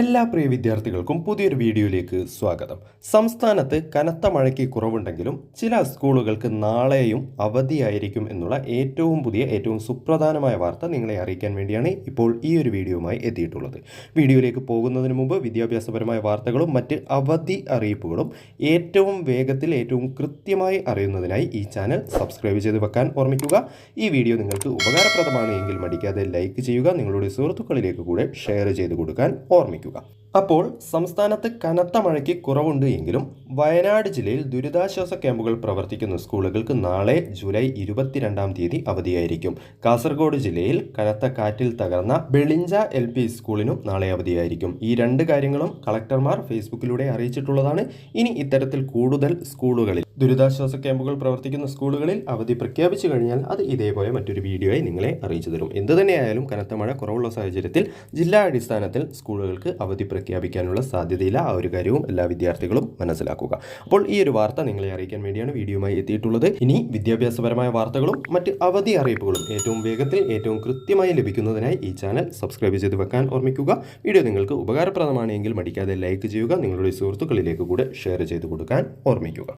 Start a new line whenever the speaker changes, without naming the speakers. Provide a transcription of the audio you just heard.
എല്ലാ പ്രിയ വിദ്യാർത്ഥികൾക്കും പുതിയൊരു വീഡിയോയിലേക്ക് സ്വാഗതം. സംസ്ഥാനത്ത് കനത്ത മഴയ്ക്ക് കുറവുണ്ടെങ്കിലും ചില സ്കൂളുകൾക്ക് നാളെയും അവധിയായിരിക്കും എന്നുള്ള ഏറ്റവും പുതിയ ഏറ്റവും സുപ്രധാനമായ വാർത്ത നിങ്ങളെ അറിയിക്കാൻ വേണ്ടിയാണ് ഇപ്പോൾ ഈ ഒരു വീഡിയോയുമായി എത്തിയിട്ടുള്ളത്. വീഡിയോയിലേക്ക് പോകുന്നതിന് മുമ്പ് വിദ്യാഭ്യാസപരമായ വാർത്തകളും മറ്റ് അവധി അറിയിപ്പുകളും ഏറ്റവും വേഗത്തിൽ ഏറ്റവും കൃത്യമായി അറിയുന്നതിനായി ഈ ചാനൽ സബ്സ്ക്രൈബ് ചെയ്ത് വെക്കാൻ ഓർമ്മിക്കുക. ഈ വീഡിയോ നിങ്ങൾക്ക് ഉപകാരപ്രദമാണ് എങ്കിൽ മടിക്കാതെ ലൈക്ക് ചെയ്യുക നിങ്ങളുടെ സുഹൃത്തുക്കളിലേക്ക് കൂടെ ഷെയർ ചെയ്ത് കൊടുക്കാൻ ഓർമ്മിക്കുക. थैंक यू का। അപ്പോൾ സംസ്ഥാനത്ത് കനത്ത മഴയ്ക്ക് കുറവുണ്ട് എങ്കിലും വയനാട് ജില്ലയിൽ ദുരിതാശ്വാസ ക്യാമ്പുകൾ പ്രവർത്തിക്കുന്ന സ്കൂളുകൾക്ക് നാളെ ജൂലൈ ഇരുപത്തിരണ്ടാം തീയതി അവധിയായിരിക്കും. കാസർഗോഡ് ജില്ലയിൽ കനത്ത കാറ്റിൽ തകർന്ന ബെളിഞ്ച എൽ പി സ്കൂളിനും നാളെ അവധിയായിരിക്കും. ഈ രണ്ട് കാര്യങ്ങളും കളക്ടർമാർ ഫേസ്ബുക്കിലൂടെ അറിയിച്ചിട്ടുള്ളതാണ്. ഇനി ഇത്തരത്തിൽ കൂടുതൽ സ്കൂളുകളിൽ ദുരിതാശ്വാസ ക്യാമ്പുകൾ പ്രവർത്തിക്കുന്ന സ്കൂളുകളിൽ അവധി പ്രഖ്യാപിച്ചു കഴിഞ്ഞാൽ അത് ഇതേപോലെ മറ്റൊരു വീഡിയോയായി നിങ്ങളെ അറിയിച്ചു തരും. എന്തു തന്നെയായാലും കനത്ത മഴ കുറവുള്ള സാഹചര്യത്തിൽ ജില്ലാ അടിസ്ഥാനത്തിൽ സ്കൂളുകൾക്ക് അവധി പ്രഖ്യാപിക്കാനുള്ള സാധ്യതയില്ല. ആ ഒരു കാര്യവും എല്ലാ വിദ്യാർത്ഥികളും മനസ്സിലാക്കുക. അപ്പോൾ ഈ ഒരു വാർത്ത നിങ്ങളെ അറിയിക്കാൻ വേണ്ടിയാണ് വീഡിയോയുമായി എത്തിയിട്ടുള്ളത്. ഇനി വിദ്യാഭ്യാസപരമായ വാർത്തകളും മറ്റ് അവധി അറിയിപ്പുകളും ഏറ്റവും വേഗത്തിൽ ഏറ്റവും കൃത്യമായി ലഭിക്കുന്നതിനായി ഈ ചാനൽ സബ്സ്ക്രൈബ് ചെയ്ത് വെക്കാൻ ഓർമ്മിക്കുക. വീഡിയോ നിങ്ങൾക്ക് ഉപകാരപ്രദമാണെങ്കിൽ മടിക്കാതെ ലൈക്ക് ചെയ്യുക. നിങ്ങളുടെ സുഹൃത്തുക്കളിലേക്ക് കൂടെ ഷെയർ ചെയ്ത് കൊടുക്കാൻ ഓർമ്മിക്കുക.